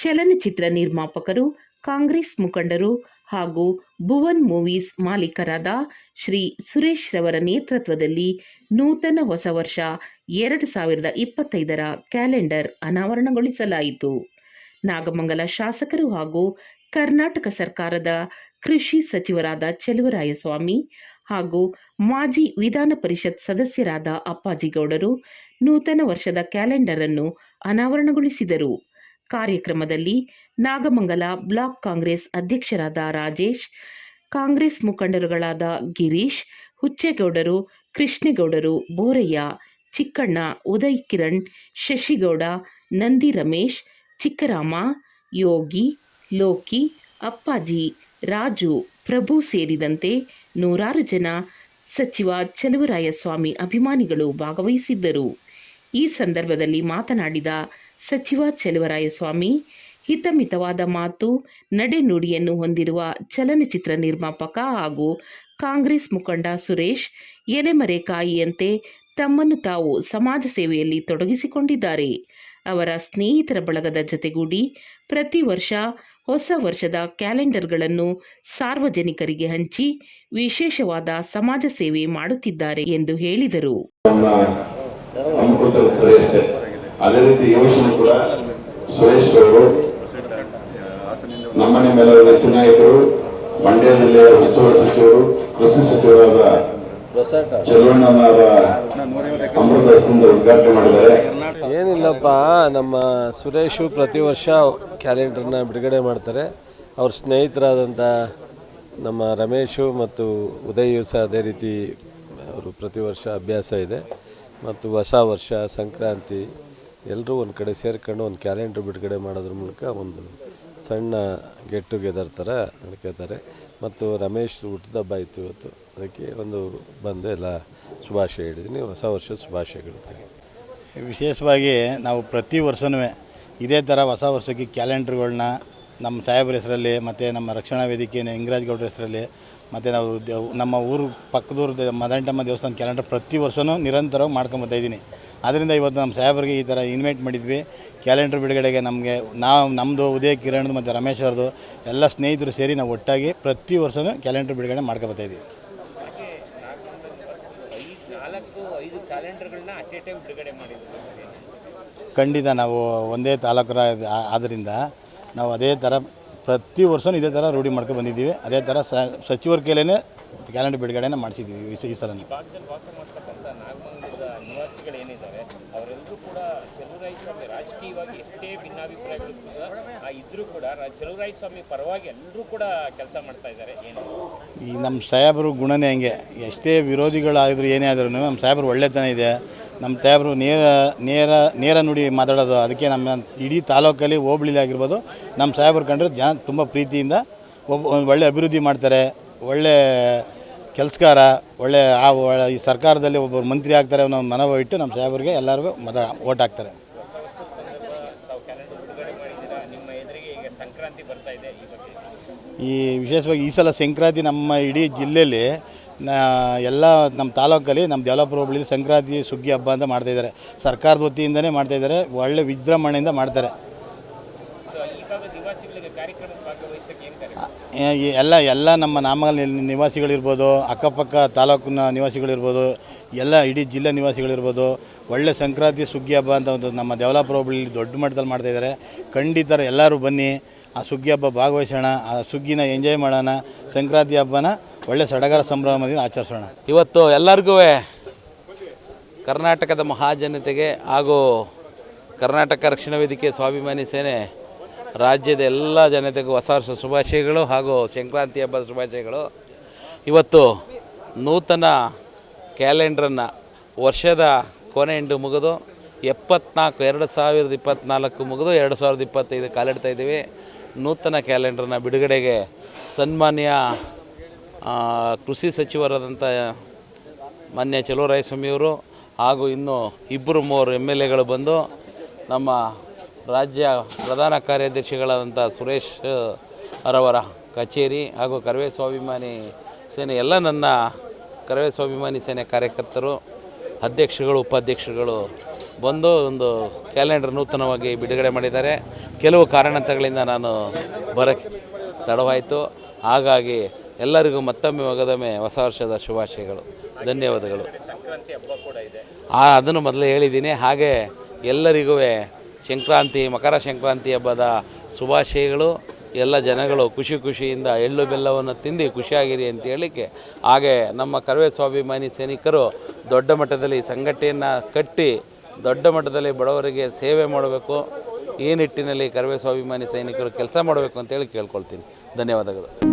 ಚಲನಚಿತ್ರ ನಿರ್ಮಾಪಕರು, ಕಾಂಗ್ರೆಸ್ ಮುಖಂಡರು ಹಾಗೂ ಭುವನ್ ಮೂವೀಸ್ ಮಾಲೀಕರಾದ ಶ್ರೀ ಸುರೇಶ್ ರವರ ನೇತೃತ್ವದಲ್ಲಿ ನೂತನ ಹೊಸ ವರ್ಷ ಎರಡು ಸಾವಿರದ ಇಪ್ಪತ್ತೈದರ ಕ್ಯಾಲೆಂಡರ್ ಅನಾವರಣಗೊಳಿಸಲಾಯಿತು. ನಾಗಮಂಗಲ ಶಾಸಕರು ಹಾಗೂ ಕರ್ನಾಟಕ ಸರ್ಕಾರದ ಕೃಷಿ ಸಚಿವರಾದ ಚೆಲುವರಾಯಸ್ವಾಮಿ ಹಾಗೂ ಮಾಜಿ ವಿಧಾನ ಪರಿಷತ್ ಸದಸ್ಯರಾದ ಅಪ್ಪಾಜಿಗೌಡರು ನೂತನ ವರ್ಷದ ಕ್ಯಾಲೆಂಡರ್ ಅನ್ನು ಅನಾವರಣಗೊಳಿಸಿದರು. ಕಾರ್ಯಕ್ರಮದಲ್ಲಿ ನಾಗಮಂಗಲ ಬ್ಲಾಕ್ ಕಾಂಗ್ರೆಸ್ ಅಧ್ಯಕ್ಷರಾದ ರಾಜೇಶ್, ಕಾಂಗ್ರೆಸ್ ಮುಖಂಡರುಗಳಾದ ಗಿರೀಶ್, ಹುಚ್ಚೇಗೌಡರು ಕೃಷ್ಣೇಗೌಡರು ಬೋರಯ್ಯ ಚಿಕ್ಕಣ್ಣ ಉದಯ್ ಕಿರಣ್, ಶಶಿಗೌಡ, ನಂದಿ ರಮೇಶ್, ಚಿಕ್ಕರಾಮ, ಯೋಗಿ, ಲೋಕಿ, ಅಪ್ಪಾಜಿ, ರಾಜು, ಪ್ರಭು ಸೇರಿದಂತೆ ನೂರಾರು ಜನ ಸಚಿವ ಚಲುವರಾಯಸ್ವಾಮಿ ಅಭಿಮಾನಿಗಳು ಭಾಗವಹಿಸಿದ್ದರು. ಈ ಸಂದರ್ಭದಲ್ಲಿ ಮಾತನಾಡಿದ ಸಚಿವ ಚೆಲುವರಾಯಸ್ವಾಮಿ, ಹಿತಮಿತವಾದ ಮಾತು ನಡೆನುಡಿಯನ್ನು ಹೊಂದಿರುವ ಚಲನಚಿತ್ರ ನಿರ್ಮಾಪಕ ಹಾಗೂ ಕಾಂಗ್ರೆಸ್ ಮುಖಂಡ ಸುರೇಶ್, ಎಲೆಮರೆ ಕಾಯಿಯಂತೆ ತಮ್ಮನ್ನು ತಾವು ಸಮಾಜ ಸೇವೆಯಲ್ಲಿ ತೊಡಗಿಸಿಕೊಂಡಿದ್ದಾರೆ. ಅವರ ಸ್ನೇಹಿತರ ಬಳಗದ ಜತೆಗೂಡಿ ಪ್ರತಿ ವರ್ಷ ಹೊಸ ವರ್ಷದ ಕ್ಯಾಲೆಂಡರ್ಗಳನ್ನು ಸಾರ್ವಜನಿಕರಿಗೆ ಹಂಚಿ ವಿಶೇಷವಾದ ಸಮಾಜ ಸೇವೆ ಮಾಡುತ್ತಿದ್ದಾರೆ ಎಂದು ಹೇಳಿದರು. ಅದೇ ರೀತಿ ವರ್ಷನೂ ಕೂಡ ಸುರೇಶ್ ಅವರು ನಮ್ಮನೆ ಮೇಲೆ ನೆಚ್ಚಿನ ನಾಯಕರು ಮಂಡ್ಯ ಜಿಲ್ಲೆಯ ಉಸ್ತುವಾರಿ ಸಚಿವರು, ಕೃಷಿ ಸಚಿವರಾದ ಚೆಲುವಣ್ಣನವರ ಅಮೃತ ಉದ್ಘಾಟನೆ ಮಾಡಿದ್ದಾರೆ. ಏನಿಲ್ಲಪ್ಪ, ನಮ್ಮ ಸುರೇಶು ಪ್ರತಿ ವರ್ಷ ಕ್ಯಾಲೆಂಡರ್ನ ಬಿಡುಗಡೆ ಮಾಡ್ತಾರೆ. ಅವ್ರ ಸ್ನೇಹಿತರಾದಂಥ ನಮ್ಮ ರಮೇಶು ಮತ್ತು ಉದಯು ಸಹ ಅದೇ ರೀತಿ ಅವರು ಪ್ರತಿ ವರ್ಷ ಅಭ್ಯಾಸ ಇದೆ. ಮತ್ತು ಹೊಸ ವರ್ಷ, ಸಂಕ್ರಾಂತಿ ಎಲ್ಲರೂ ಒಂದು ಕಡೆ ಸೇರ್ಕೊಂಡು ಒಂದು ಕ್ಯಾಲೆಂಡರ್ ಬಿಡುಗಡೆ ಮಾಡೋದ್ರ ಮೂಲಕ ಒಂದು ಸಣ್ಣ ಗೆಟ್ ಟುಗೆದರ್ ಥರ ನಡ್ಕೋತಾರೆ ಮತ್ತು ರಮೇಶ್ ಹುಟ್ಟಿದಬ್ಬ ಇತ್ತು ಇವತ್ತು. ಅದಕ್ಕೆ ಒಂದು ಬಂದು ಎಲ್ಲ ಶುಭಾಶಯ ಹೇಳಿದ್ದೀನಿ. ಹೊಸ ವರ್ಷದ ಶುಭಾಶಯಗಳು ವಿಶೇಷವಾಗಿ ನಾವು ಪ್ರತಿ ವರ್ಷವೂ ಇದೇ ಥರ ಹೊಸ ವರ್ಷಕ್ಕೆ ಕ್ಯಾಲೆಂಡ್ರ್ಗಳನ್ನ ನಮ್ಮ ಸಾಹೇಬ್ರ ಹೆಸರಲ್ಲಿ ಮತ್ತು ನಮ್ಮ ರಕ್ಷಣಾ ವೇದಿಕೆಯ ಇಂಗ್ರಾಜ್ ಗೌಡ್ರ ಹೆಸರಲ್ಲಿ ಮತ್ತು ನಾವು ನಮ್ಮ ಊರು ಪಕ್ಕದೂರು ಮದಂಟಮ್ಮ ದೇವಸ್ಥಾನ ಕ್ಯಾಲೆಂಡರ್ ಪ್ರತಿ ವರ್ಷವೂ ನಿರಂತರವಾಗಿ ಮಾಡ್ಕೊಂಬರ್ತಾ ಇದ್ದೀನಿ. ಆದ್ದರಿಂದ ಇವತ್ತು ನಮ್ಮ ಸಾಹೇಬರಿಗೆ ಈ ಥರ ಇನ್ವೈಟ್ ಮಾಡಿದ್ವಿ. ಕ್ಯಾಲೆಂಡರ್ ಬಿಡುಗಡೆಗೆ ನಮಗೆ, ನಾವು ನಮ್ಮದು ಉದಯ ಕಿರಣ್ ಮತ್ತು ರಮೇಶ್ ಅವ್ರದ್ದು ಎಲ್ಲ ಸ್ನೇಹಿತರು ಸೇರಿ ನಾವು ಒಟ್ಟಾಗಿ ಪ್ರತಿ ವರ್ಷವೂ ಕ್ಯಾಲೆಂಡರ್ ಬಿಡುಗಡೆ ಮಾಡ್ಕೊಬರ್ತಾ ಇದ್ದೀವಿ. ಖಂಡಿತ ನಾವು ಒಂದೇ ತಾಲೂಕರ ಆದ್ದರಿಂದ ನಾವು ಅದೇ ಥರ ಪ್ರತಿ ವರ್ಷವೂ ಇದೇ ಥರ ರೂಢಿ ಮಾಡ್ಕೊಂಡು ಬಂದಿದ್ದೀವಿ. ಅದೇ ಥರ ಸಚಿವರ ಕೈಲೇ ಕ್ಯಾಲೆಂಡರ್ ಬಿಡುಗಡೆನ ಮಾಡಿಸಿದ್ದೀವಿ ಈ ಸ- ನಾಗಮಂಗಲದ ನಿವಾಸಿಗಳೇನಿದ್ದಾರೆ ಅವರೆಲ್ಲರೂ ಕೂಡ ಚಲುವರಾಯ ಸ್ವಾಮಿ ರಾಜಕೀಯವಾಗಿ ಎಷ್ಟೇ ಭಿನ್ನಾಭಿಪ್ರಾಯಗಳು ಇದ್ರೂ ಕೂಡ ಚಲುವರಾಯ ಸ್ವಾಮಿ ಪರವಾಗಿ ಎಲ್ಲರೂ ಕೂಡ ಕೆಲಸ ಮಾಡ್ತಾ ಇದ್ದಾರೆ. ಏನು? ಈ ನಮ್ಮ ಸಾಹೇಬರು ಗುಣನೇ ಹಂಗೆ. ಎಷ್ಟೇ ವಿರೋಧಿಗಳಾದರೂ ಏನೇ ಆದ್ರೂ ನಮ್ಮ ಸಾಹೇಬರು ಒಳ್ಳೆತನ ಇದೆ. ನಮ್ಮ ಸಾಹೇಬರು ನೇರ ನೇರ ನೇರ ನುಡಿ ಮಾತಾಡೋದು, ಅದಕ್ಕೆ ನಮ್ಮ ಇಡೀ ತಾಲೂಕಲ್ಲಿ ಹೋಬಳಿಲಿ ಆಗಿರ್ಬೋದು ನಮ್ಮ ಸಾಹೇಬರು ಕಂಡ್ರೆ ಜನ ತುಂಬ ಪ್ರೀತಿಯಿಂದ ಒಬ್ಬ ಒಳ್ಳೆ ಅಭಿವೃದ್ಧಿ ಮಾಡ್ತಾರೆ. ಒಳ್ಳೆ ಕೆಲಸಗಾರ, ಒಳ್ಳೆ ಆ ಈ ಸರ್ಕಾರದಲ್ಲಿ ಒಬ್ಬರು ಮಂತ್ರಿ ಆಗ್ತಾರೆ ಅನ್ನೋ ಮನವ ಇಟ್ಟು ನಮ್ಮ ಸಾಹೇಬರಿಗೆ ಎಲ್ಲರಿಗೂ ಮತ ಓಟ್ ಹಾಕ್ತಾರೆ. ಈ ವಿಶೇಷವಾಗಿ ಈ ಸಲ ಸಂಕ್ರಾಂತಿ ನಮ್ಮ ಇಡೀ ಜಿಲ್ಲೆಯಲ್ಲಿ ಎಲ್ಲ ನಮ್ಮ ತಾಲೂಕಲ್ಲಿ ನಮ್ಮ ದೇವಲಾಪುರ ಹೋಬಳಿಲಿ ಸಂಕ್ರಾಂತಿ ಸುಗ್ಗಿ ಹಬ್ಬ ಅಂತ ಮಾಡ್ತಾಯಿದ್ದಾರೆ ಸರ್ಕಾರದ ವತಿಯಿಂದನೇ ಮಾಡ್ತಾಯಿದ್ದಾರೆ ಒಳ್ಳೆ ವಿಜೃಂಭಣೆಯಿಂದ ಮಾಡ್ತಾರೆ ಸೊ ಈ ಭಾಗದ ನಿವಾಸಿಗಳಿಗೆ ಕಾರ್ಯಕ್ರಮಕ್ಕೆ ಭಾಗವಹಿಸಕ್ಕೆ ಏನು ಕರೆ ಆ, ಈ ಎಲ್ಲ ಎಲ್ಲ ನಮ್ಮ ನಾಮಗಲ್ ನಿವಾಸಿಗಳಿರ್ಬೋದು, ಅಕ್ಕಪಕ್ಕ ತಾಲೂಕಿನ ನಿವಾಸಿಗಳಿರ್ಬೋದು, ಎಲ್ಲ ಇಡೀ ಜಿಲ್ಲೆ ನಿವಾಸಿಗಳಿರ್ಬೋದು, ಒಳ್ಳೆ ಸಂಕ್ರಾಂತಿ, ಸುಗ್ಗಿ ಹಬ್ಬ ಅಂತ ಒಂದು ನಮ್ಮ ದೇವಲಾಪುರ ಹೋಬಳಿಲಿ ದೊಡ್ಡ ಮಟ್ಟದಲ್ಲಿ ಮಾಡ್ತಾಯಿದ್ದಾರೆ ಖಂಡಿತ ಎಲ್ಲರೂ ಬನ್ನಿ, ಆ ಸುಗ್ಗಿ ಹಬ್ಬ ಭಾಗವಹಿಸೋಣ, ಆ ಸುಗ್ಗಿನ ಎಂಜಾಯ್ ಮಾಡೋಣ, ಸಂಕ್ರಾಂತಿ ಹಬ್ಬನ ಒಳ್ಳೆ ಸಡಗರ ಸಂಭ್ರಮದಿಂದ ಆಚರಿಸೋಣ. ಇವತ್ತು ಎಲ್ಲರಿಗೂ ಕರ್ನಾಟಕದ ಮಹಾಜನತೆಗೆ ಹಾಗೂ ಕರ್ನಾಟಕ ರಕ್ಷಣಾ ವೇದಿಕೆ ಸ್ವಾಭಿಮಾನಿ ಸೇನೆ ರಾಜ್ಯದ ಎಲ್ಲ ಜನತೆಗೂ ಹೊಸ ವರ್ಷ ಶುಭಾಶಯಗಳು ಹಾಗೂ ಸಂಕ್ರಾಂತಿ ಹಬ್ಬದ ಶುಭಾಶಯಗಳು. ಇವತ್ತು ನೂತನ ಕ್ಯಾಲೆಂಡ್ರನ್ನು ವರ್ಷದ ಕೊನೆ ಎಂಡು ಮುಗಿದು ಎಪ್ಪತ್ನಾಲ್ಕು, ಎರಡು ಸಾವಿರದ ಇಪ್ಪತ್ತ್ನಾಲ್ಕು ಮುಗಿದು ಎರಡು ಸಾವಿರದ ಇಪ್ಪತ್ತೈದು ಕಾಲಿಡ್ತಾ ಇದ್ದೀವಿ. ನೂತನ ಕ್ಯಾಲೆಂಡ್ರನ್ನ ಬಿಡುಗಡೆಗೆ ಸನ್ಮಾನ್ಯ ಕೃಷಿ ಸಚಿವರಾದಂಥ ಮಾನ್ಯ ಚಲುವರಾಯಸ್ವಾಮಿಯವರು ಹಾಗೂ ಇನ್ನೂ ಇಬ್ಬರು ಮೂವರು ಎಂ ಎಲ್ ಎಗಳು ಬಂದು ನಮ್ಮ ರಾಜ್ಯ ಪ್ರಧಾನ ಕಾರ್ಯದರ್ಶಿಗಳಾದಂಥ ಸುರೇಶ್ ಅವರವರ ಕಚೇರಿ ಹಾಗೂ ಕರವೇ ಸ್ವಾಭಿಮಾನಿ ಸೇನೆ ಎಲ್ಲ ನನ್ನ ಕರವೇ ಸ್ವಾಭಿಮಾನಿ ಸೇನೆ ಕಾರ್ಯಕರ್ತರು ಅಧ್ಯಕ್ಷಗಳು ಉಪಾಧ್ಯಕ್ಷರುಗಳು ಬಂದು ಒಂದು ಕ್ಯಾಲೆಂಡರ್ ನೂತನವಾಗಿ ಬಿಡುಗಡೆ ಮಾಡಿದ್ದಾರೆ. ಕೆಲವು ಕಾರಣಾಂತರಗಳಿಂದ ನಾನು ಬರಕ್ಕೆ ತಡವಾಯಿತು. ಹಾಗಾಗಿ ಎಲ್ಲರಿಗೂ ಮತ್ತೊಮ್ಮೆ ಒಗದೊಮ್ಮೆ ಹೊಸ ವರ್ಷದ ಶುಭಾಶಯಗಳು ಧನ್ಯವಾದಗಳು. ಆ ಅದನ್ನು ಮೊದಲೇ ಹೇಳಿದ್ದೀನಿ. ಹಾಗೆ ಎಲ್ಲರಿಗೂ ಸಂಕ್ರಾಂತಿ, ಮಕರ ಸಂಕ್ರಾಂತಿ ಹಬ್ಬದ ಶುಭಾಶಯಗಳು. ಎಲ್ಲ ಜನಗಳು ಖುಷಿ ಖುಷಿಯಿಂದ ಎಳ್ಳು ಬೆಲ್ಲವನ್ನು ತಿಂದು ಖುಷಿಯಾಗಿರಿ ಅಂತ ಹೇಳಲಿಕ್ಕೆ. ಹಾಗೆ ನಮ್ಮ ಕರವೇ ಸ್ವಾಭಿಮಾನಿ ಸೈನಿಕರು ದೊಡ್ಡ ಮಟ್ಟದಲ್ಲಿ ಸಂಘಟನೆಯನ್ನು ಕಟ್ಟಿ ದೊಡ್ಡ ಮಟ್ಟದಲ್ಲಿ ಬಡವರಿಗೆ ಸೇವೆ ಮಾಡಬೇಕು. ಈ ನಿಟ್ಟಿನಲ್ಲಿ ಕರವೇ ಸ್ವಾಭಿಮಾನಿ ಸೈನಿಕರು ಕೆಲಸ ಮಾಡಬೇಕು ಅಂತೇಳಿ ಕೇಳ್ಕೊಳ್ತೀನಿ. ಧನ್ಯವಾದಗಳು.